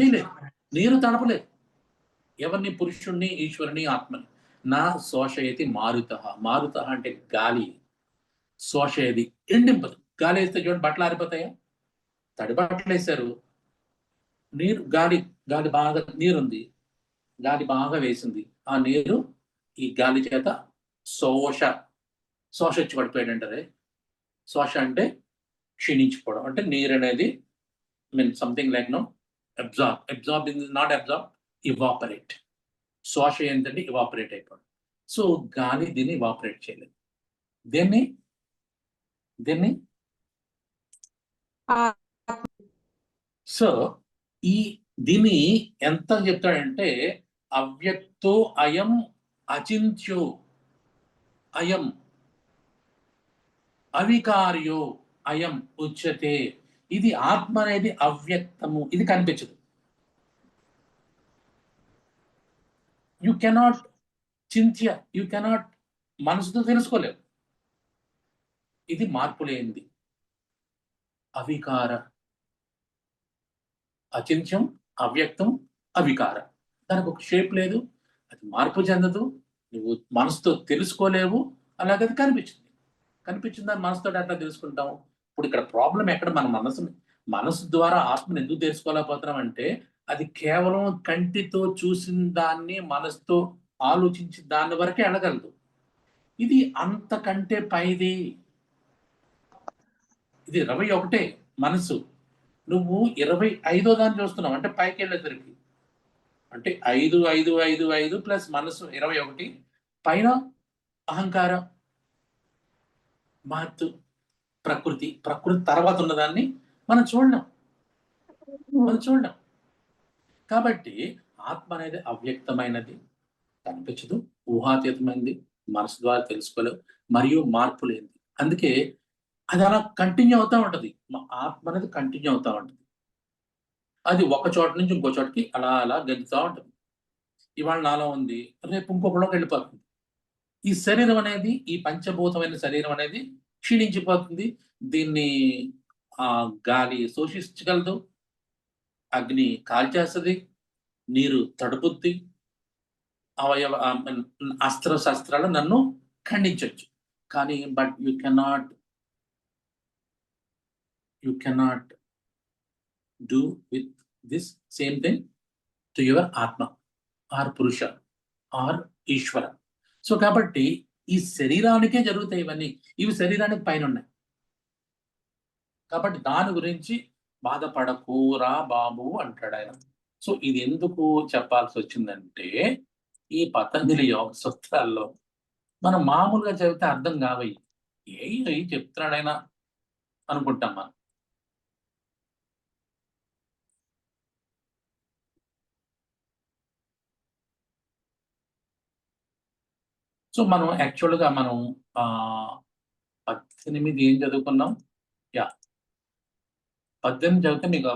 చేయలేదు. నీరు తడపలేదు. ఎవరిని? పురుషుణ్ణి ఈశ్వరుని ఆత్మని. నా శోషయతి మారుత. మారుత అంటే గాలి. శోషయది ఎండింపదు. గాలి వేస్తే చూడండి బట్టలు ఆరిపోతాయా? తడి బట్టలు వేశారు నీరు గాలి గాలి బాగా నీరుంది. గాలి బాగా వేసింది. ఆ నీరు ఈ గాలి చేత శోష శోష వచ్చి పడిపోయాడు అంటారే? శోష అంటే క్షీణించిపోవడం. అంటే నీరు అనేది mean something like no absorb absorb in not absorb evaporate శోష ఏంటంటే ఇవాపరేట్ అయిపోవడం. సో గాలి దీన్ని ఇవాపరేట్ చేయలేదు. దీన్ని? దీన్ని? సో ఈ దీన్ని ఎంత చెప్తాడంటే అవ్యక్తో అయం అచింత్యో. అయం. అవికార్యో అయం ఉచ్యతే. ఇది ఆత్మ అనేది అవ్యక్తము. ఇది కనిపించదు. యు కెనాట్ చింత్య యు కెనాట్ మనసుతో తెలుసుకోలేవు. ఇది మార్పు లేనిది. అవికార. అచింత్యం అవ్యక్తం అవికార. దానికి ఒక షేప్ లేదు. అది మార్పు చెందదు. నువ్వు మనసుతో తెలుసుకోలేవు. అలాగే అది కనిపించింది. కనిపించిందా మనసుతో అట్లా తెలుసుకుంటాం ఇప్పుడు ఇక్కడ ప్రాబ్లం ఎక్కడ? మన మనసు మనసు ద్వారా ఆత్మను ఎందుకు తెలుసుకోలేకపోతున్నాం అంటే అది కేవలం కంటితో చూసిన దాన్ని మనసుతో ఆలోచించి దాని వరకే వెళ్ళగలదు ఇది అంతకంటే పైది. ఇది ఇరవై ఒకటే మనసు. నువ్వు ఇరవై ఐదో దాన్ని చూస్తున్నావు అంటే పైకి వెళ్ళేసరికి. అంటే ఐదు ఐదు ఐదు ఐదు ప్లస్ మనసు ఇరవై ఒకటి. పైన అహంకారం. మహత్తు ప్రకృతి ప్రకృతి తర్వాత ఉన్నదాన్ని మనం చూడలేం. మనం చూడలేం. కాబట్టి ఆత్మ అనేది అవ్యక్తమైనది కనిపించదు ఊహాతీతమైనది మనసు ద్వారా తెలుసుకోలేవు మరియు మార్పు లేనిది. అందుకే అది అలా కంటిన్యూ అవుతూ ఉంటుంది. మా ఆత్మ అనేది కంటిన్యూ అవుతూ ఉంటుంది. అది ఒక చోట నుంచి ఇంకో చోటకి అలా అలా గెలుతూ ఉంటుంది. ఇవాళ నాలో ఉంది రేపు ఇంకొకలోకి వెళ్ళిపోతుంది. ఈ శరీరం అనేది ఈ పంచభూతమైన శరీరం అనేది క్షీణించిపోతుంది. దీన్ని ఆ గాలి శోషించగలదు. అగ్ని కాల్చేస్తుంది. నీరు తడుపుద్ది. అవయవ అస్త్ర శస్త్రాలు నన్ను ఖండించవచ్చు కానీ but you cannot you cannot do with this same thing to your ఆత్మ. ఆర్ పురుష. ఆర్ ఈశ్వర. సో కాబట్టి ఈ శరీరానికే జరుగుతాయి ఇవన్నీ. ఇవి శరీరానికి పైన ఉన్నాయి కాబట్టి దాని గురించి బాధపడకూరా బాబు అంటాడు ఆయన. సో ఇది ఎందుకు చెప్పాల్సి వచ్చిందంటే ఈ పతంజలి యోగ సూత్రాల్లో మనం మామూలుగా చెబితే అర్థం కావయ్యి. ఏ చెప్తున్నాడైనా అనుకుంటాం మనం. సో మనం యాక్చువల్గా మనం ఆ పద్దెనిమిది ఏం చదువుకున్నాం? యా. పద్దెనిమిది చదివితే మీకు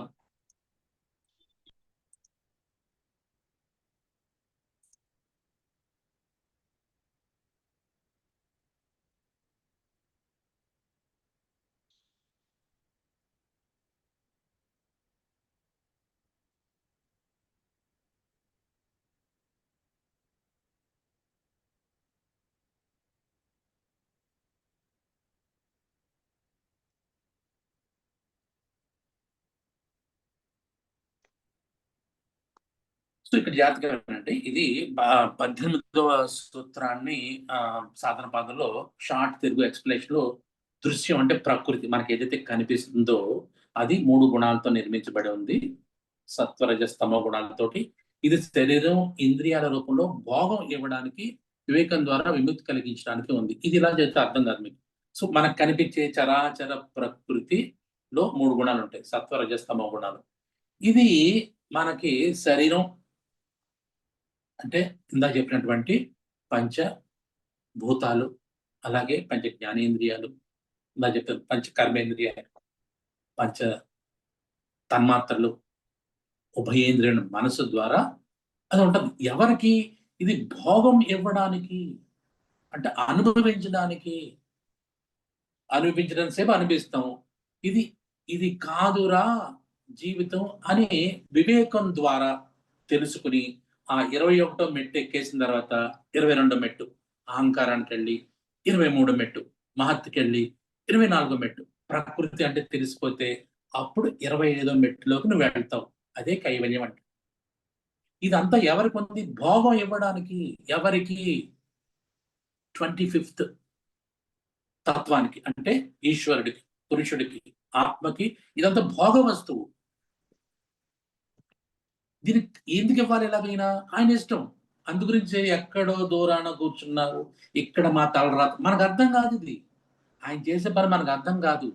సో ఇక్కడ జాతకం ఏంటంటే ఇది పద్దెనిమిదవ సూత్రాన్ని సాధన పాదంలో షార్ట్ తెలుగు ఎక్స్ప్లెనేషన్లో దృశ్యం అంటే ప్రకృతి మనకి ఏదైతే కనిపిస్తుందో అది మూడు గుణాలతో నిర్మించబడి ఉంది. సత్వరజ స్తమ గుణాలతోటి ఇది శరీరం ఇంద్రియాల రూపంలో భోగం ఇవ్వడానికి వివేకం ద్వారా విముక్తి కలిగించడానికి ఉంది. ఇది ఇలా చేస్తే అర్థం కాదు మీకు. సో మనకు కనిపించే చరాచర ప్రకృతిలో మూడు గుణాలు ఉంటాయి. సత్వరజ స్తమ గుణాలు. ఇది మనకి శరీరం అంటే ఇందాక చెప్పినటువంటి పంచ భూతాలు అలాగే పంచ జ్ఞానేంద్రియాలు ఇందాక చెప్పిన పంచ కర్మేంద్రియాలు పంచ తన్మాత్రలు ఉభయేంద్రియుల మనసు ద్వారా అది ఉంటుంది. ఎవరికి? ఇది భోగం ఇవ్వడానికి అంటే అనుభవించడానికి. అనుభవించడం సేపు అనిపిస్తాం ఇది ఇది కాదురా జీవితం అని వివేకం ద్వారా తెలుసుకుని ఆ ఇరవై ఒకటో మెట్టు ఎక్కేసిన తర్వాత ఇరవై రెండో మెట్టు అహంకారానికి వెళ్ళి ఇరవై మూడో మెట్టు మహత్తుకి వెళ్ళి ఇరవై నాలుగో మెట్టు. ప్రకృతి అంటే తెలిసిపోతే అప్పుడు ఇరవై ఐదో మెట్టులోకి నువ్వు వెళ్తావు. అదే కైవల్యం అంటే. ఇదంతా ఎవరికి ఉంది? భోగం ఇవ్వడానికి ఎవరికి? ట్వంటీ ఫిఫ్త్ తత్వానికి అంటే ఈశ్వరుడికి పురుషుడికి ఆత్మకి ఇదంతా భోగ వస్తువు. దీనికి ఎందుకు ఇవ్వాలి ఎలాగైనా ఆయన ఇష్టం. అందు గురించి ఎక్కడో దూరాన కూర్చున్నారు. ఇక్కడ మా తలరాత. మనకు అర్థం కాదు ఇది. ఆయన చేసే పని మనకు అర్థం కాదు.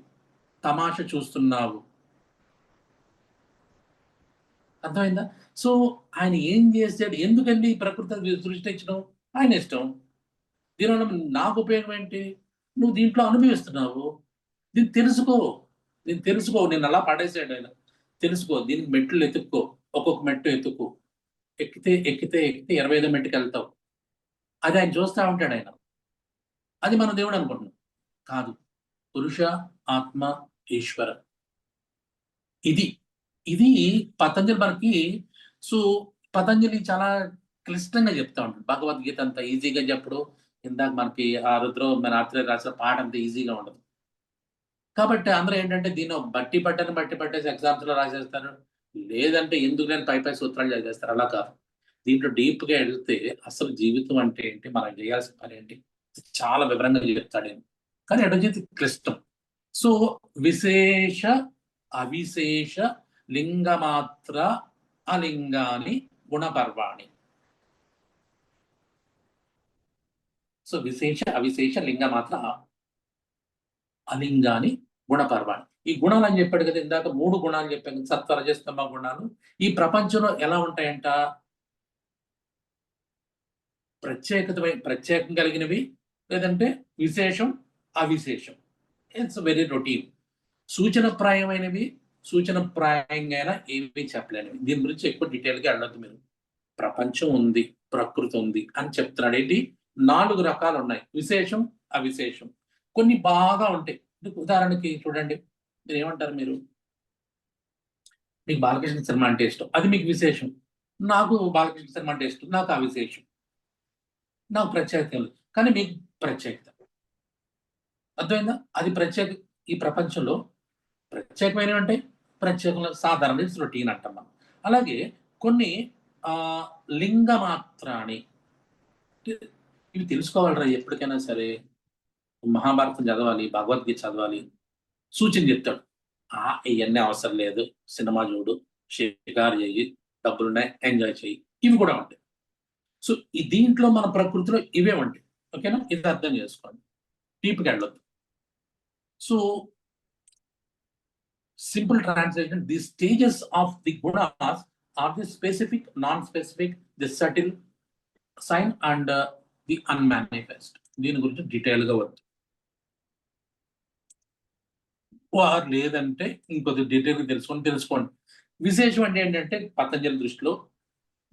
తమాష చూస్తున్నావు. అర్థమైందా? సో ఆయన ఏం చేశాడు? ఎందుకండి ఈ ప్రకృతి సృష్టించడం ఆయన ఇష్టం. దీనివల్ల నాకు ఉపయోగం ఏంటి? నువ్వు దీంట్లో అనుభవిస్తున్నావు. దీన్ని తెలుసుకో. దీన్ని తెలుసుకో. నేను అలా పడేసాడు ఆయన. తెలుసుకో. దీనికి మెట్లు ఎత్తుక్కో. ఒక్కొక్క మెట్టు ఎత్తుకు. ఎక్కితే ఎక్కితే ఎక్కితే ఇరవై ఐదో మెట్టుకు వెళ్తావు. అది ఆయన చూస్తా ఉంటాడు ఆయన. అది మన దేవుడు అనుకుంటున్నాం. కాదు. పురుష ఆత్మ ఈశ్వర. ఇది. ఇది పతంజలి మనకి సో పతంజలి చాలా క్లిష్టంగా చెప్తా ఉంటాడు. భగవద్గీత అంత ఈజీగా చెప్పడు. ఇందాక మనకి ఆ రుద్రో మన రాత్రి రాసిన పాట అంత ఈజీగా ఉండదు. కాబట్టి అందరూ ఏంటంటే దీన్ని బట్టి పట్టని బట్టి పట్టేసి ఎగ్జామ్స్లో రాసేస్తారు. లేదంటే ఎందుకు నేను పై పై సూత్రాలు చదివేస్తారు? అలా కాదు. దీంట్లో డీప్గా వెళ్తే అసలు జీవితం అంటే ఏంటి? మనం చేయాల్సిన పని ఏంటి? చాలా వివరంగా చెప్తాడు కానీ ఎడజీతి క్లిష్టం. సో విశేష అవిశేష లింగమాత్ర అలింగాని గుణపర్వాణి. సో విశేష అవిశేష లింగమాత్ర అలింగాని గుణపర్వాణి. ఈ గుణాలు అని చెప్పాడు కదా ఇందాక మూడు గుణాలు చెప్పాను. సత్వ రజస్తమ గుణాలు. ఈ ప్రపంచంలో ఎలా ఉంటాయంట? ప్రత్యేకత ప్రత్యేకం కలిగినవి లేదంటే విశేషం అవిశేషం. ఇట్స్ వెరీ రొటీన్ సూచనప్రాయమైనవి సూచనప్రాయంగా ఏమీ చెప్పలేనివి. దీని గురించి ఎక్కువ డీటెయిల్గా వెళ్ళొద్దు మీరు. ప్రపంచం ఉంది ప్రకృతి ఉంది అని చెప్తున్నాడు. ఏంటి? నాలుగు రకాలు ఉన్నాయి విశేషం అవిశేషం. కొన్ని బాగా ఉంటాయి. ఉదాహరణకి చూడండి. మీరు ఏమంటారు మీరు? మీకు బాలకృష్ణ సినిమా అంటే ఇష్టం. అది మీకు విశేషం. నాకు బాలకృష్ణ సినిమా అంటే ఇష్టం. నాకు ఆ విశేషం. నాకు ప్రత్యేకత లేదు. కానీ మీకు ప్రత్యేకత. అర్థమైందా? అది ప్రత్యేక ఈ ప్రపంచంలో ప్రత్యేకమైనవి ఉంటాయి ప్రత్యేకంలో సాధారణ రొటీన్ అంటాం మనం. అలాగే కొన్ని లింగ లింగమాత్రాన్ని ఇవి తెలుసుకోవాలరా ఎప్పటికైనా సరే? మహాభారతం చదవాలి భగవద్గీత చదవాలి సూచన చెప్తాడు. ఆ ఇవన్నీ అవసరం లేదు. సినిమా చూడు. షికారు చెయ్యి. డబ్బులున్నాయి. ఎంజాయ్ చేయి ఇవి కూడా ఉంటాయి. సో ఈ దీంట్లో మన ప్రకృతిలో ఇవే ఉంటాయి. ఓకేనా? ఇది అర్థం చేసుకోండి. డీప్గా వెళ్ళొద్దు. So simple translation the stages of the gunas are the specific non-specific the subtle sign and uh, the unmanifest దీని గురించి డీటెయిల్గా గా వద్దు లేదంటే ఇంకొద్ది డీటెయిల్ తెలుసుకొని తెలుసుకోండి. విశేషం అంటే ఏంటంటే పతంజలి దృష్టిలో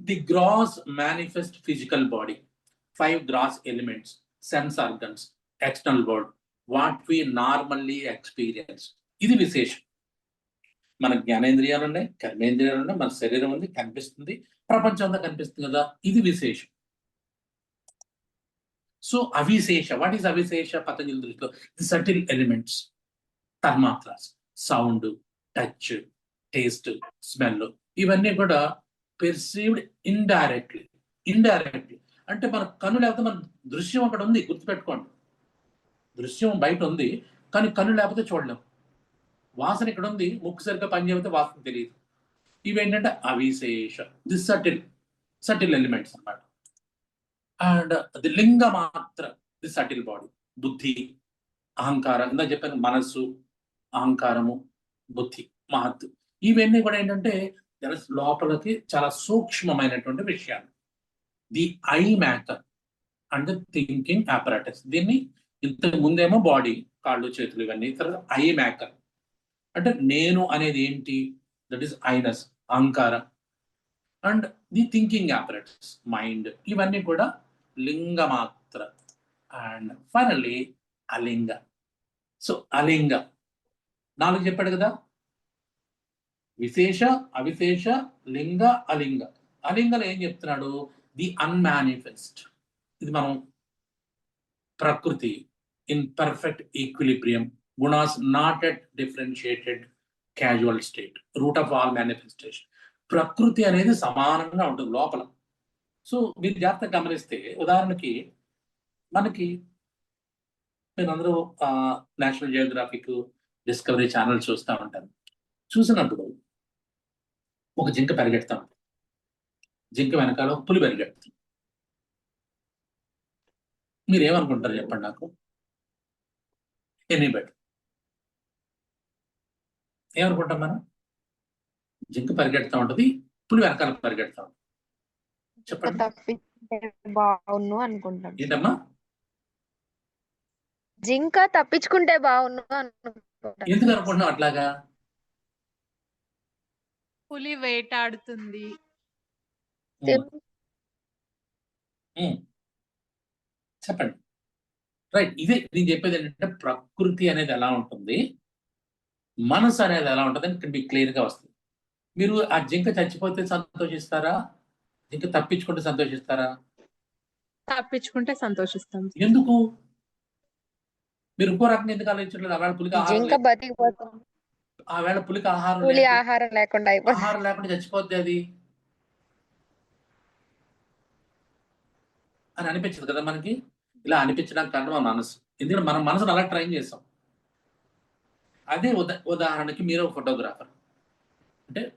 the gross manifest physical body five gross elements sense organs external world what we normally experience ఇది విశేషం. మన జ్ఞానేంద్రియాలు ఉన్నాయి కర్మేంద్రియాలు ఉన్నాయి మన శరీరం ఉంది కనిపిస్తుంది ప్రపంచం అంతా కనిపిస్తుంది కదా ఇది విశేషం. సో అవిశేష వాట్ ఈస్ అవిశేష పతంజలి దృష్టిలో? ది సటిల్ ఎలిమెంట్స్ తన్మాత్రాస్ సౌండ్ టచ్ టేస్ట్ స్మెల్ ఇవన్నీ కూడా పెర్సీవ్డ్ ఇండైరెక్ట్లీ ఇండైరెక్ట్లీ అంటే మన కన్ను లేకపోతే మన దృశ్యం అక్కడ ఉంది గుర్తుపెట్టుకోండి. దృశ్యం బయట ఉంది కానీ కన్ను లేకపోతే చూడలేం. వాసన ఇక్కడ ఉంది ముక్కు సరిగ్గా పనిచేయకపోతే వాసన తెలియదు. ఇవేంటంటే అవిశేష ది సటిల్ సటిల్ ఎలిమెంట్స్ అన్నమాట. అండ్ ది లింగ మాత్ర ది సటిల్ బాడీ బుద్ధి అహంకారం ఇందా చెప్పాను మనస్సు అహంకారము బుద్ధి మహత్ ఇవన్నీ కూడా ఏంటంటే లోపలకి లోపలికి చాలా సూక్ష్మమైనటువంటి విషయాలు. The I matter and thinking apparatus దీన్ని ఇంతకు ముందేమో బాడీ కాళ్ళు చేతులు ఇవన్నీ తర్వాత ఐ మ్యాకర్ అంటే నేను అనేది ఏంటి? దట్ ఈస్ ఐనస్ అహంకారం. And the thinking apparatus mind. ఇవన్నీ కూడా లింగ మాత్ర అండ్ ఫైనల్లీ అలింగ. సో అలింగ. నాలుగు చెప్పాడు కదా. విశేష అవిశేష లింగ అలింగ. అలింగలు ఏం చెప్తున్నాడు? The unmanifest. ఇది మనం ప్రకృతి in perfect equilibrium gunas not yet differentiated casual state root of all manifestation ప్రకృతి అనేది సమానంగా ఉంటుంది లోపల. సో మీరు జాగ్రత్తగా గమనిస్తే ఉదాహరణకి మనకి మీరందరూ అందరూ నేషనల్ జియోగ్రాఫిక్ డిస్కవరీ ఛానల్ చూస్తూ ఉంటారు చూసినప్పుడు ఒక జింక పరిగెడతా ఉంటుంది జింక వెనకాల ఒక పులి పరిగెడుతుంది. మీరు ఏమనుకుంటారు చెప్పండి నాకు? ఎనీ బెటర్ ఏమనుకుంటాం మనం? జింక పరిగెడతా ఉంటుంది పులి వెనకాల పరిగెడతా ఉంటుంది. చెప్పండి. బాగున్ను అనుకుంటాం ఏంటమ్మా? జింక తప్పించుకుంటే బాగున్ను అనుకుంటాం ఎందుకు అనుకుంటున్నాం అట్లాగా? పులి వేటాడుతుంది. చెప్పండి. రైట్ ఇదే నేను చెప్పేది ఏంటంటే ప్రకృతి అనేది ఎలా ఉంటుంది మనసు అనేది ఎలా ఉంటుంది అని ఇక్కడ మీకు క్లియర్గా వస్తుంది. మీరు ఆ జింక చచ్చిపోతే సంతోషిస్తారా? జింక తప్పించుకుంటే సంతోషిస్తారా? తప్పించుకుంటే సంతోషిస్తాం. ఎందుకు? మీరు ఇంకో రకంగా ఎందుకు ఆలోచించట్లేదు? ఆవేళ పులికి ఆహారం బతికిపోతుంది ఆవేళ పులికి ఆహారం పులి. ఆహారం లేకుండా అయిపోతుంది. ఆహారం లేకుండా చచ్చిపోద్ది అది. అని అనిపించదు కదా మనకి? ఇలా అనిపించడానికి కారణం మన మనసు. ఎందుకంటే మన మనసును అలా ట్రైన్ చేసాం. అదే ఉదా ఉదాహరణకి మీరు ఒక ఫోటోగ్రాఫర్. అంటే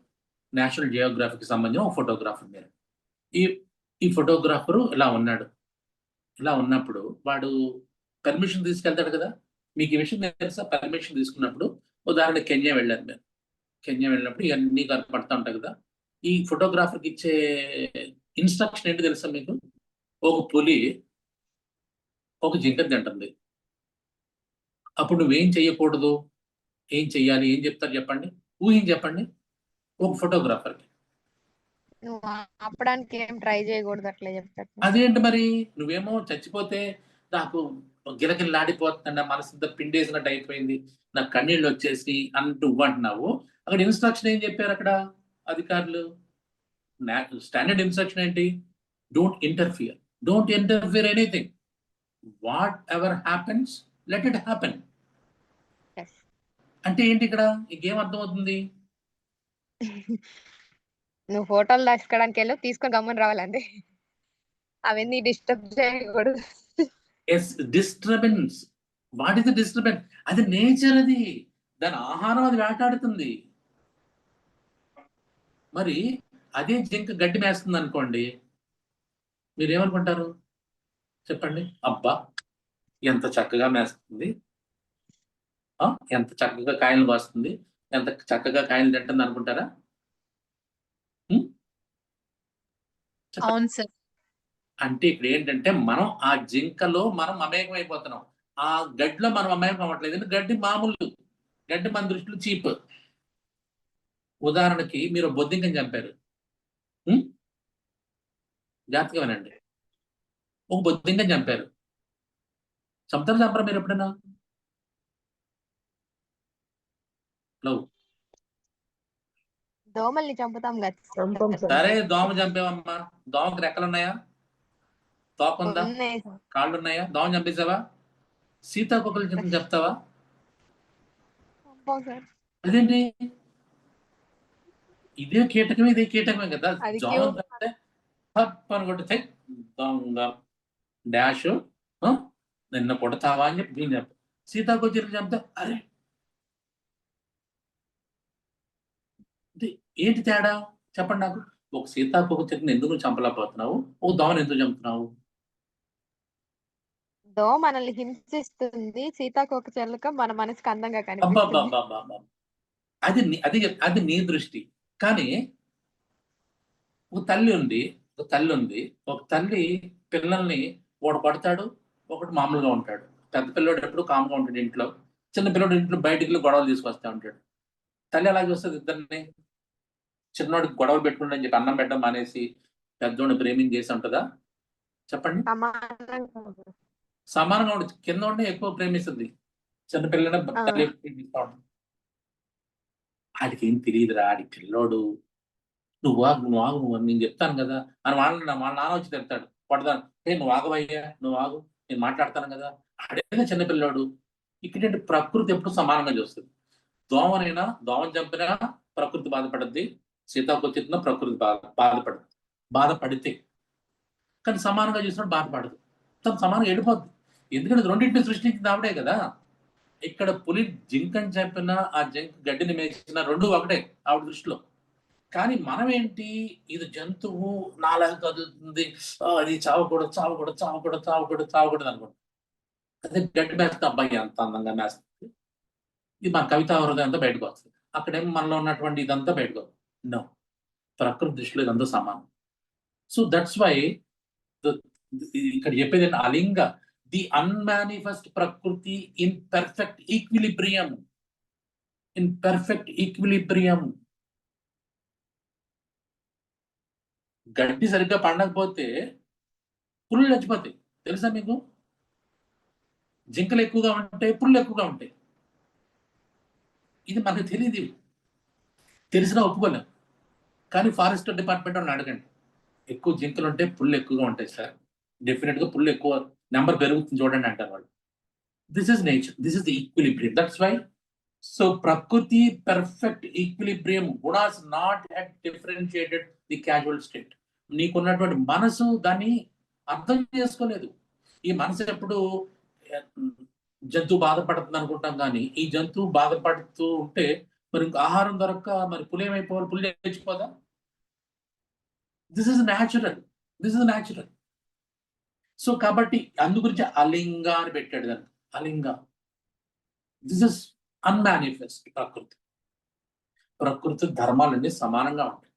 నేషనల్ జియోగ్రఫీకి సంబంధించిన ఒక ఫోటోగ్రాఫర్ మీరు. ఈ ఈ ఫోటోగ్రాఫరు ఇలా ఉన్నాడు. ఇలా ఉన్నప్పుడు వాడు పర్మిషన్ తీసుకెళ్తాడు కదా? మీకు ఈ విషయం తెలుసా? పర్మిషన్ తీసుకున్నప్పుడు ఉదాహరణ కెన్యా వెళ్ళారు మీరు. కెన్యా వెళ్ళినప్పుడు ఇవన్నీ కనపడతా ఉంటాయి కదా? ఈ ఫోటోగ్రాఫర్కి ఇచ్చే ఇన్స్ట్రక్షన్ ఏంటి తెలుసా మీకు? ఒక పులి ఒక జింక తింటుంది. అప్పుడు నువ్వేం చెయ్యకూడదు? ఏం చెయ్యాలి? ఏం చెప్తారు చెప్పండి? ఊహించి చెప్పండి. ఒక ఫోటోగ్రాఫర్కి నువ్వు ఆపడానికి ఏం ట్రై చేయకూడదు అట్లా చెప్తారు అదేంటి మరి? నువ్వేమో చచ్చిపోతే నాకు గిలగిల్లాడిపోతుండ మనసు పిండేసినట్టు అయిపోయింది. నాకు కన్నీళ్ళు వచ్చేసి అంటూ అంటున్నావు అక్కడ ఇన్స్ట్రక్షన్ ఏం చెప్పారు అక్కడ అధికారులు? స్టాండర్డ్ ఇన్స్ట్రక్షన్ ఏంటి? Don't interfere don't interfere anything whatever happens let it happen. అంటే ఏంటి ఇక్కడ? ఇంకేం అర్థమవుతుంది? నువ్వు ఫోటోలు తీసుకోవడానికి వెళ్ళి తీసుకొని గమ్మని రావాలండి అవన్నీ డిస్టర్బ్ చేయకూడదు. Yes disturbance what is the disturbance అది నేచర్ అది దాని ఆహారం అది వేటాడుతుంది. మరి అదే జింక గడ్డి మేస్తుంది అనుకోండి మీరేమనుకుంటారు? చెప్పండి. అబ్బా ఎంత చక్కగా మేస్తుంది. ఎంత చక్కగా కాయలు వస్తుంది ఎంత చక్కగా కాయలు తింటుంది అనుకుంటారా? అవును సార్. అంటే ఇక్కడ ఏంటంటే మనం ఆ జింకలో మనం అమేకం అయిపోతున్నాం ఆ గడ్డిలో మనం అమేకం అవ్వట్లేదు గడ్డి మామూలు. గడ్డి మన దృష్టిలో చీప్. ఉదాహరణకి మీరు బొద్దింకని చంపారు? జాగ్రత్తగా వినండి ఒక బొద్దింకని చంపారు. చంపుతారు? చంపరా మీరు ఎప్పుడైనా? హలో. దోమల్ని చంపుతాం కదా. సరే. దోమ చంపేవమ్మా. దోమకి రెక్కలు ఉన్నాయా తోక ఉందా ఉన్నాయి. సార్. కాళ్ళు ఉన్నాయా దోమ చంపేసావా సీతాకోకలు చింత చెప్తావా అదేంటి? ఇదే కీటకమే ఇదే కీటకమే కదా. cute. అంటే దొంగ డాష్ నిన్న కొడతావా అని చెప్పి నేను చెప్ప సీతాకోచర్లు చెప్తా. అరే! ఏంటి తేడా? చెప్పండి నాకు. ఒక సీతాకోకచిలుకని ఎందుకు చంపలేకపోతున్నావు? ఒక దోమను ఎందుకు చంపుతున్నావు? దోమ మనల్ని హింసిస్తుంది సీతాకోక చిలుక మన మనసుకు అందంగా కనిపిస్తుంది. అది అది అది నీ దృష్టి. కానీ ఒక తల్లి ఉంది ఒక తల్లి ఉంది. ఒక తల్లి పిల్లల్ని ఒకడు కొడతాడు ఒకటి మామూలుగా ఉంటాడు. పెద్ద పిల్లోడు ఎప్పుడు కామ్గా ఉంటాడు ఇంట్లో. చిన్న పిల్లోడు ఇంట్లో బయటికి గొడవలు తీసుకొస్తా ఉంటాడు. తల్లి ఎలా చూస్తుంది ఇద్దరిని? చిన్నోడికి గొడవలు పెట్టుకుంటని చెప్పి అన్నం పెట్టడం మానేసి పెద్దోడిని ప్రేమించి చేసి ఉంటుందా? చెప్పండి. సమానంగా ఉండదు కింద ఉండే ఎక్కువ ప్రేమిస్తుంది. చిన్న పిల్లల ఆ. తల్లి ప్రేమిస్తా ఉంటుంది. ఆడికి ఏం తెలియదురా ఆడి పిల్లోడు. నువ్వు ఆగు నువ్వు ఆగు నువ్వు నేను చెప్తాను కదా. అని వాళ్ళ వాళ్ళ నాన్న వచ్చి తిడతాడు. పడతాను ఏ నువ్వు ఆగవయ్యా నువ్వు ఆగు నేను మాట్లాడతాను కదా. ఆడేదో చిన్నపిల్లాడు ఇక్కడ ప్రకృతి ఎప్పుడు సమానంగా చూస్తుంది. దోమనైనా దోమని చంపినా ప్రకృతి బాధపడద్ది. సీతాకొచ్చినా ప్రకృతి బాధ బాధపడదు బాధపడితే. కానీ సమానంగా చూసినప్పుడు బాధపడదు. తను సమానంగా వెళ్ళిపోద్ది ఎందుకంటే రెండింటిని సృష్టించింది ఆవిడే కదా. ఇక్కడ పులి జింకని చెప్పినా ఆ జింక గడ్డిని మేసిన రెండు ఒకటే ఆవిడ దృష్టిలో. కానీ మనం ఏంటి ఇది జంతువు నాలాగా కదులుతుంది. అది చావకూడదు చావకూడదు చావకూడదు చావకూడదు చావకూడదు అనుకుంటాం. అదే గడ్డి మేస్తే అబ్బాయి అంత అందంగా మేస్తుంది. ఇది మన కవిత హృదయం అంతా బయటకు వస్తుంది. అక్కడేమో మనలో ఉన్నటువంటి ఇదంతా బయటకు వస్తుంది. నో ప్రకృతి దృష్టిలో ఇదంతా సమానం. సో దట్స్ వై ఇక్కడ చెప్పేది అలింగ ది అన్మానిఫెస్ట్ ప్రకృతి in perfect equilibrium in perfect equilibrium గడ్డి సరిగ్గా పండకపోతే పుల్లు చచ్చిపోతాయి. తెలుసా మీకు? జింకలు ఎక్కువగా ఉంటాయి పుల్లు ఎక్కువగా ఉంటాయి. ఇది మనకు తెలియదు తెలిసినా ఒప్పుకోలేం. కానీ ఫారెస్ట్ డిపార్ట్మెంట్ వాళ్ళని అడగండి. ఎక్కువ జింకలు ఉంటే పుల్లు ఎక్కువగా ఉంటాయి సార్. డెఫినెట్గా పుల్లు ఎక్కువ నెంబర్ పెరుగుతుంది చూడండి అంటారు వాళ్ళు. This is nature this is the equilibrium that's why so prakriti perfect equilibrium gunas not yet differentiated the casual state నీకున్నటువంటి మనసు దాన్ని అర్థం చేసుకోలేదు. ఈ మనసు ఎప్పుడు జంతువు బాధపడుతుంది అనుకుంటాం కానీ ఈ జంతువు బాధపడుతూ ఉంటే మరి ఆహారం దొరక్క మరి పులి ఏమైపోవాలి పులి తెచ్చిపోదా this is natural this is natural so కాబట్టి అందు గురించి అలింగ అని పెట్టాడు దాన్ని. అలింగ. దిస్ ఇస్ అన్మానిఫెస్ట్ ప్రకృతి. ప్రకృతి ధర్మాలన్నీ సమానంగా ఉంటాయి.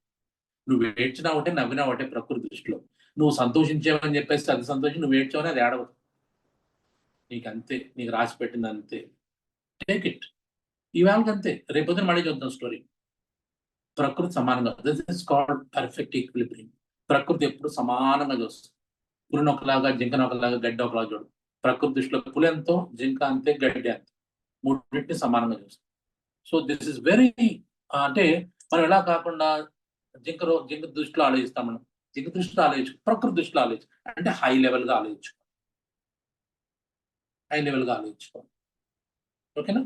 నువ్వు ఏడ్చినా ఒకటే నవ్వినా ఒకటే ప్రకృతి దృష్టిలో. నువ్వు సంతోషించావని చెప్పేసి అది సంతోషం నువ్వు ఏడ్చావని అది ఏడవదు. నీకు అంతే నీకు రాసి పెట్టింది అంతే. టేక్ ఇట్ ఇవాళకి అంతే. రేపొద్దున మళ్ళీ చూద్దాం స్టోరీ ప్రకృతి సమానంగా. This is called perfect equilibrium ప్రకృతి ఎప్పుడు సమానంగా చూస్తుంది. పులిని ఒకలాగా జింకను ఒకలాగా గడ్డి ఒకలాగా చూడు. ప్రకృతి దృష్టిలో పులి ఎంతో జింక అంతే గడ్డి అంతే. మూడింటిని సమానంగా చూస్తాం. సో దిస్ ఇస్ వెరీ అంటే మనం ఎలా కాకుండా జింక జింక దృష్టిలో ఆలోచిస్తాం మనం? జింక దృష్టిలో ఆలోచించు ప్రకృతి దృష్టిలో ఆలోచించు. అంటే హై లెవెల్గా ఆలోచించు. హై లెవెల్గా ఆలోచించుకో. ఓకేనా?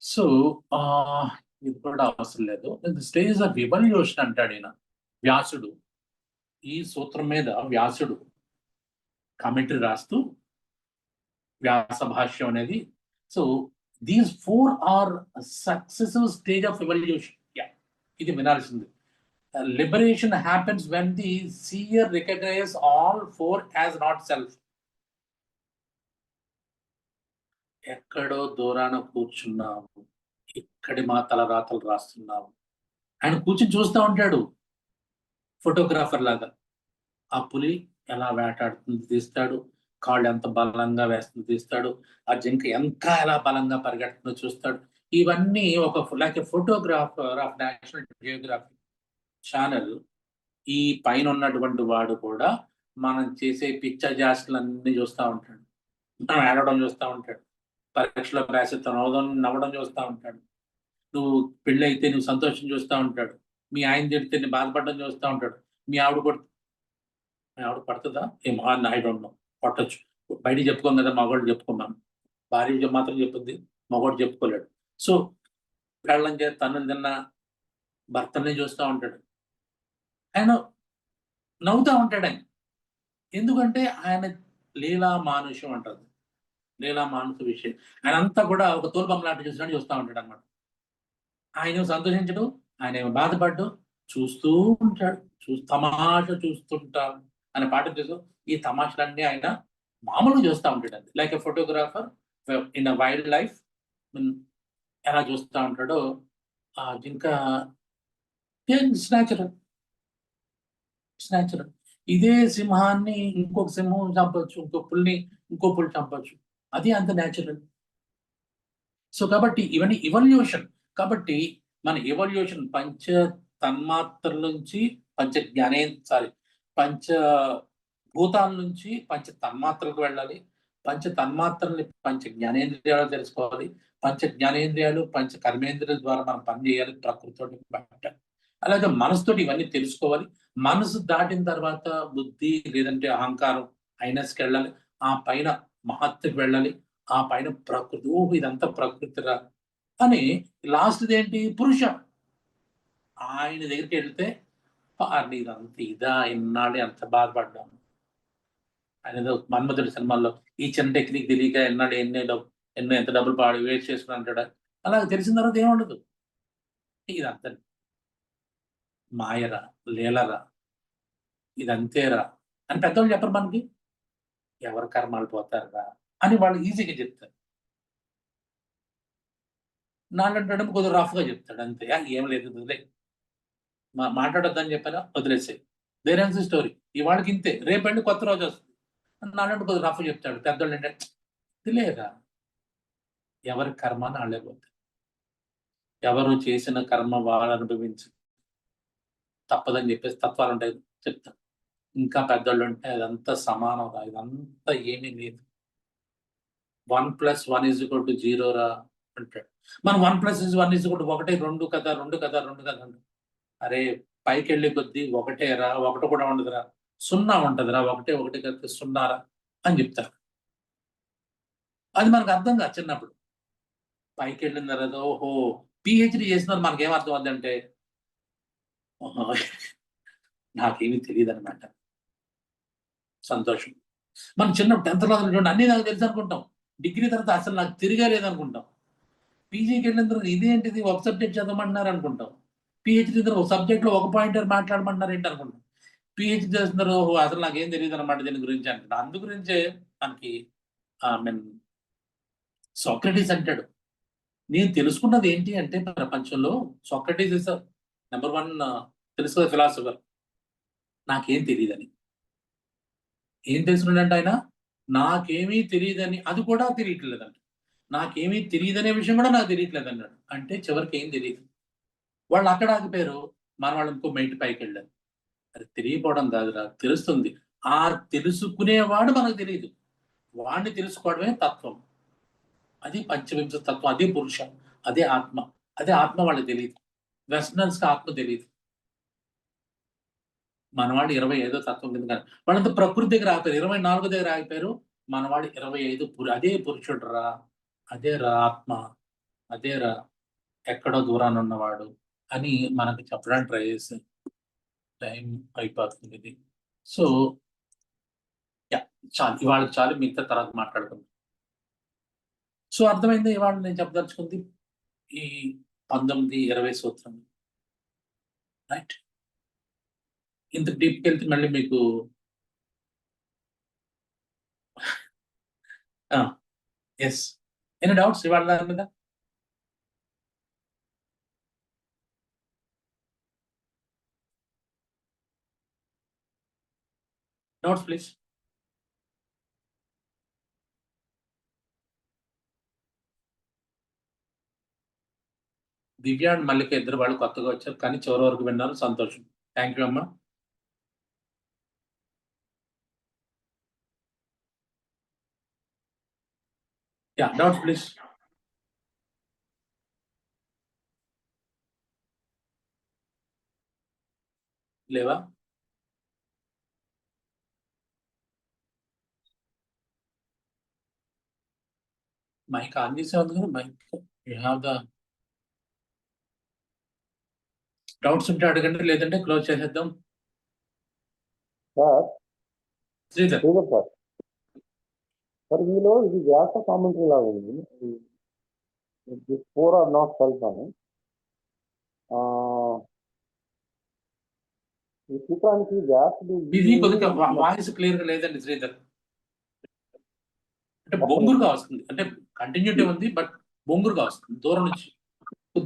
సో ఆ ఇది కూడా అవసరం లేదు. స్టేజ్ ఆఫ్ ఎవల్యూషన్ అంటాడు ఈయన. వ్యాసుడు ఈ సూత్రం మీద వ్యాసుడు కామెంటరీ రాస్తూ వ్యాస భాష్యం అనేది. So these four are successive stage of evolution yeah ఇది వినాల్సింది. Liberation happens when the seer recognize all four as not self ఎక్కడో దూరాన కూర్చున్నావు ఇక్కడి మా తలరాతలు రాస్తున్నావు ఆయన కూర్చుని చూస్తూ ఉంటాడు. ఫోటోగ్రాఫర్ లాగా. ఆ పులి ఎలా వేటాడుతుంది తీస్తాడు? కాళ్ళు ఎంత బలంగా వేస్తుంది తీస్తాడు? ఆ జింక ఎంత ఎలా బలంగా పరిగెడుతుందో చూస్తాడు. ఇవన్నీ ఒక like photographer of national geography channel ఈ పైన ఉన్నటువంటి వాడు కూడా మనం చేసే పిక్చర్ జాస్లన్నీ చూస్తూ ఉంటాడు. మనం ఏడవడం చూస్తూ ఉంటాడు. పరీక్షలో రాసే నవ్వడం నవ్వడం చూస్తూ ఉంటాడు. నువ్వు పెళ్ళి అయితే నువ్వు సంతోషం చూస్తూ ఉంటాడు. మీ ఆయన తిడితే నేను బాధపడడం చూస్తూ ఉంటాడు. మీ ఆవిడ కొడు మీ ఆవిడ పడుతుందా? ఏమో. I don't know. పట్టచ్చు. బయట చెప్పుకోం కదా మగవాడు చెప్పుకున్నాం భార్య మాత్రం చెప్పింది మగవాడు చెప్పుకోలేడు. సో పెళ్ళం చే తన్నులు తిన్న భర్తనే చూస్తూ ఉంటాడు. ఆయన నవ్వుతూ ఉంటాడు ఆయన. ఎందుకంటే ఆయన లీలా మానుష్యం అంటారు. లీలా మానుష విషయం. ఆయన అంతా కూడా ఒక తోలుబొమ్మలాట చూసినట్టు చూస్తూ ఉంటాడు అనమాట ఆయన సంతోషించడు? ఆయన ఏమో బాధపడ్డు? చూస్తూ ఉంటాడు. చూ తమాష చూస్తుంటాడు అనే పాట తెలుసు? ఈ తమాషలన్నీ ఆయన మామూలుగా చూస్తూ ఉంటాడు అది like a photographer in a wildlife ఎలా చూస్తూ ఉంటాడో? ఆ జింక న్యాచురల్ న్యాచురల్ ఇదే సింహాన్ని ఇంకొక సింహం చంపచ్చు ఇంకో పుల్ని ఇంకో పుల్ చంపొచ్చు. అది అంత న్యాచురల్ సో కాబట్టి ఇవన్నీ ఇవల్యూషన్ కాబట్టి మన ఎవల్యూషన్ పంచ తన్మాత్రల నుంచి పంచ జ్ఞానే సారీ పంచ భూతాల నుంచి పంచ తన్మాత్రలకు వెళ్ళాలి. పంచ తన్మాత్రల్ని పంచ జ్ఞానేంద్రియాలు తెలుసుకోవాలి. పంచ జ్ఞానేంద్రియాలు పంచ కర్మేంద్రియాల ద్వారా మనం పని చేయాలి ప్రకృతితోటి బయట అలాగే మనసుతోటి ఇవన్నీ తెలుసుకోవాలి. మనసు దాటిన తర్వాత బుద్ధి లేదంటే అహంకారం ఐనస్కి వెళ్ళాలి. ఆ పైన మహత్తుకి వెళ్ళాలి. ఆ పైన ప్రకృతి ఓ ఇదంతా ప్రకృతిరా. అని లాస్ట్ ఏంటి పురుష. ఆయన దగ్గరికి వెళ్తే ఇదంత ఇదంతా ఇదా? ఎన్నాళ్ళు ఎంత బాధపడ్డాం. ఆయన ఏదో మన్మధుడి సినిమాల్లో ఈ చిన్న టెక్నిక్ తెలియక ఎన్నాడు ఎన్ని డబ్బు ఎన్నో ఎంత డబ్బులు పాడు వేస్ట్ చేసుకుని అంటాడా. అలా తెలిసిన తర్వాత ఏముండదు ఇదంతా మాయరా లీలరా ఇదంతేరా అని పెద్దవాళ్ళు చెప్పరు మనకి. ఎవరి కర్మాలు పోతారా అని వాళ్ళు ఈజీగా చెప్తారు. నాలంటాడు కొద్దిగా రఫ్గా చెప్తాడు అంతే. ఏం లేదు వదిలే. మా మాట్లాడొద్దని చెప్పారా వదిలేసే. దేరేన్స్ స్టోరీ ఇవాళకి ఇంతే. రేపండి కొత్త రోజు వస్తుంది. నాన్నంటే కొద్దిగా రఫ్ చెప్తాడు. పెద్దోళ్ళు ఏంటంటే తెలియదా ఎవరి కర్మ నాళ్ళే పోతుంది ఎవరు చేసిన కర్మ వాళ్ళు అనుభవించి. తప్పదని చెప్పేసి తత్వాలు ఉంటాయి. చెప్తాను ఇంకా పెద్దోళ్ళు ఉంటే అదంతా సమానం రా. ఇదంతా ఏమీ లేదు. One plus one is two zero రా అంటాడు. మనం one plus is one is ఒకటే రెండు కదా రెండు కదా రెండు కదా అరే పైకి వెళ్ళే కొద్దీ ఒకటే రా ఒకటి కూడా ఉండదురా. సున్నా ఉంటదిరా ఒకటే ఒకటి కలిపి సున్నారా అని చెప్తారు. అది మనకు అర్థం కాదు చిన్నప్పుడు. పైకి వెళ్ళిన తర్వాత ఓహో పిహెచ్డి చేసిన మనకి ఏం అర్థం అవుతుందంటే నాకేమీ తెలియదు అనమాట సంతోషం. మనం చిన్నప్పుడు టెన్త్ క్లాస్ చూడండి అన్ని నాకు తెలుసు అనుకుంటాం. డిగ్రీ తర్వాత అసలు నాకు తిరిగే లేదనుకుంటాం పీజీకి వెళ్ళిన తర్వాత ఇదేంటిది ఒక సబ్జెక్ట్ చదవమంటున్నారు అనుకుంటాం. పిహెచ్డి తర్వాత ఒక సబ్జెక్ట్లో ఒక పాయింటర్ మాట్లాడమంటున్నారు ఏంటి అనుకుంటాం? పిహెచ్డి చేస్తున్నారు ఓహో అసలు నాకేం తెలియదు అనమాట దీని గురించి అంటాడు అందు గురించే మనకి ఐ మీన్ సోక్రటీస్ అంటాడు. నేను తెలుసుకున్నది ఏంటి అంటే ప్రపంచంలో సోక్రటీస్ ఇస్ నెంబర్ వన్ తెలుసు ఫిలాసఫర్ నాకేం తెలియదని. ఏం తెలుసుకున్నాడంటే ఆయన? నాకేమీ తెలియదని. అది కూడా తెలియట్లేదంట. నాకేమీ తెలియదనే విషయం కూడా నాకు తెలియట్లేదు అన్నాడు. అంటే చివరికి ఏం తెలియదు. వాళ్ళు అక్కడ ఆగిపోయారు. మన వాళ్ళు ఇంకో మెయిట్ పైకి వెళ్ళారు. అది తెలియకపోవడం కాదురా తెలుస్తుంది. ఆ తెలుసుకునేవాడు మనకు తెలియదు. వాడిని తెలుసుకోవడమే తత్వం. అది పంచవింశ తత్వం అదే పురుష అదే ఆత్మ. అదే ఆత్మ వాళ్ళకి తెలియదు. వెస్టర్నర్స్కి ఆత్మ తెలియదు. మనవాడు ఇరవై ఐదో తత్వం కింద కానీ వాళ్ళంతా ప్రకృతి దగ్గర ఆగిపోయారు ఇరవై నాలుగు దగ్గర ఆగిపోయారు. మనవాడు ఇరవై ఐదు అదే పురుషుడు రా అదే రా ఆత్మ అదే రా ఎక్కడో దూరాన్ని ఉన్నవాడు అని మనకు చెప్పడానికి ట్రై చేసి టైం అయిపోతుంది ఇది. సో చాలు. ఇవాళ చాలు. మిగతా తర్వాత మాట్లాడుకుందాం. సో అర్థమైంది? ఇవాళ నేను చెప్పదలుచుకుంది ఈ పంతొమ్మిది ఇరవై సూత్రం. రైట్ ఇంత డీప్కి వెళ్తే మళ్ళీ మీకు ఎస్ ఎనీ డౌట్స్ ఇవాళ దాని మీద doubts please Divya and Mallika ఇద్దరు వాళ్ళు కొత్తగా వచ్చారు కానీ చివరి వరకు విన్నారు సంతోషం. థ్యాంక్ యూ అమ్మా. యా డౌట్స్ ప్లీజ్ లేవా మైక్ ఆన్ చేసే ఉంది కదా mike you have the doubts ఉంటే అడగండి లేదంటే క్లోజ్ చేసేద్దాం. సార్ శ్రీధర్. సార్ సార్ ఇందులో ఇది వ్యాస కామెంటరీ లాగా ఉంది. ఫోర్ ఆర్ నాట్ సెల్ఫ్ అని. ఈ సూత్రానికి వ్యాసుడు ఇది కొద్దిగా వాయిస్ క్లియర్గా లేదండి శ్రీధర్. అంటే బొంగురుగా వస్తుంది. అంటే కంటిన్యూటీ ఉంది బట్ బొంగురుగా వస్తుంది. దూరం నుంచి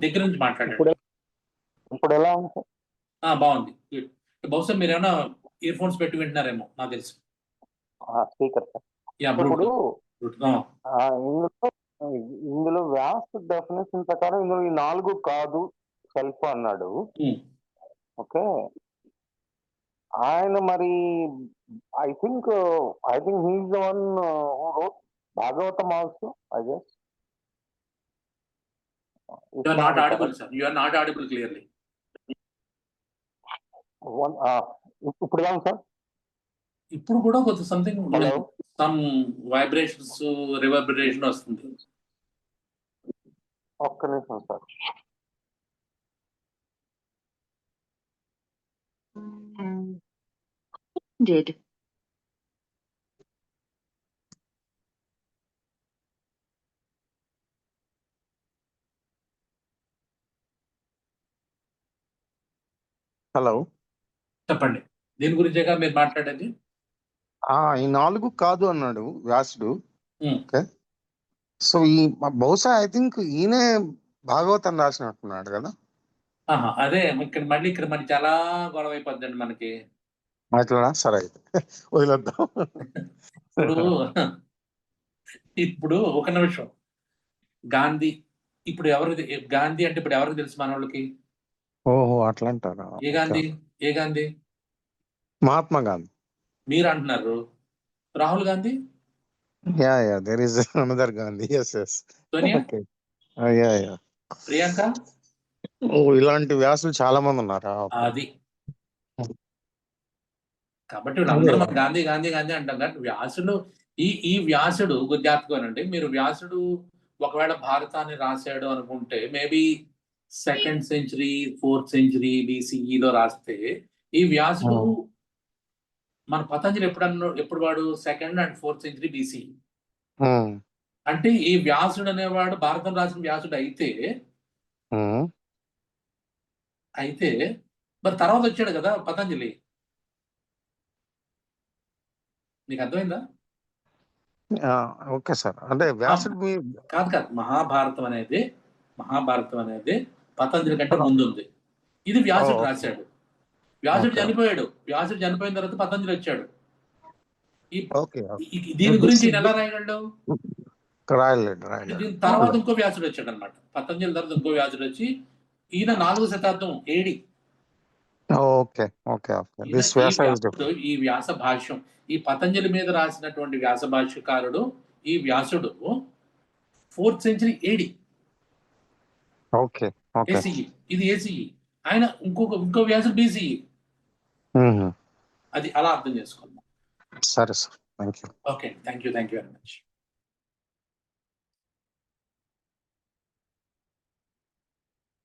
దగ్గర నుంచి మాట్లాడండి. ఇప్పుడు ఎలా ఉంది బాగుంది. బహుశా మీరు ఏమైనా ఇయర్ ఫోన్స్ పెట్టి వింటున్నారేమో నాకు తెలుసు. Speaker sir. ఇప్పుడు ఇందులో ఇందులో వ్యాస్ డెఫినేషన్ ప్రకారం ఇందులో ఈ నాలుగు కాదు సెల్ఫ్ అన్నాడు. ఓకే? ఆయన మరి I think I think the one Bhagavatam also I guess you are not audible sir you are not audible clearly ఇప్పుడు దాం సార్ ఇప్పుడు కూడా కొంత సంథింగ్ సమ్ వైబ్రేషన్స్ రివర్బరేషన్ వస్తుంది. ఒక్క నిమిషం సార్. Did. హలో చెప్పండి. దీని గురించేగా మీరు మాట్లాడేది? ఆ ఈ నాలుగు కాదు అన్నాడు వ్యాసుడు. ఓకే. సో ఈ బహుశా ఐ థింక్ ఈయనే భాగవతం రాసినట్టున్నాడు కదా? అదే ఇక్కడ మళ్ళీ ఇక్కడ మనకి చాలా గొడవ అయిపోద్దండి మనకి. అట్లా సరే అయితే. వదిలేద్దాం. ఇప్పుడు ఇప్పుడు ఒక నిమిషం. గాంధీ ఇప్పుడు ఎవరికి గాంధీ అంటే ఇప్పుడు ఎవరికి తెలుసు మన వాళ్ళకి? ఓహో అట్లా అంటారా ఏ గాంధీ? ఏ గాంధీ? మహాత్మా గాంధీ. మీరు అంటున్నారు Rahul Gandhi? Yeah yeah there is another Gandhi yes yes Sonia? Yeah yeah Priyanka? Oh ఇలాంటి వ్యాసులు చాలా మంది ఉన్నారా అది. కాబట్టి వీళ్ళందరూ మన గాంధీ గాంధీ గాంధీ అంటాం. కానీ వ్యాసుడు ఈ ఈ వ్యాసుడు గుర్జాతకోనండి మీరు వ్యాసుడు ఒకవేళ భారతాన్ని రాశాడు అనుకుంటే maybe second century fourth century లో రాస్తే ఈ వ్యాసుడు. మన పతంజలి ఎప్పుడు అన్న ఎప్పుడు వాడు second and fourth century BC అంటే ఈ వ్యాసుడు అనేవాడు భారతం రాసిన వ్యాసుడు అయితే. అయితే మరి తర్వాత వచ్చాడు కదా పతంజలి. నీకు అర్థమైందా? ఆ, ఓకే సార్. అంటే వ్యాసుడు మీ కాదు కాదు మహాభారతం అనేది మహాభారతం అనేది పతంజలి కంటే ముందు ఉంది ఇది వ్యాసుడు. రాశాడు. వ్యాసుడు. చనిపోయాడు. వ్యాసుడు చనిపోయిన తర్వాత పతంజలి వచ్చాడు. దీని గురించి ఎలా రాయగలడు? దీని తర్వాత ఇంకో వ్యాసుడు వచ్చాడు అనమాట పతంజలి తర్వాత ఇంకో వ్యాసుడు వచ్చి ఈయన నాలుగో శతాబ్దం ఏడి. ఈ వ్యాస భాష్యం ఈ పతంజలి మీద రాసినటువంటి వ్యాస భాష్యకారుడు ఈ వ్యాసుడు fourth century AD. Okay okay. ACE. ఇది ఏసీఈ. ఆయన ఇంకొక ఇంకో వ్యాసుడు బీసీఈ. అది అలా అర్థం చేసుకోవాలి సరే sir. Thank you okay thank you thank you very much.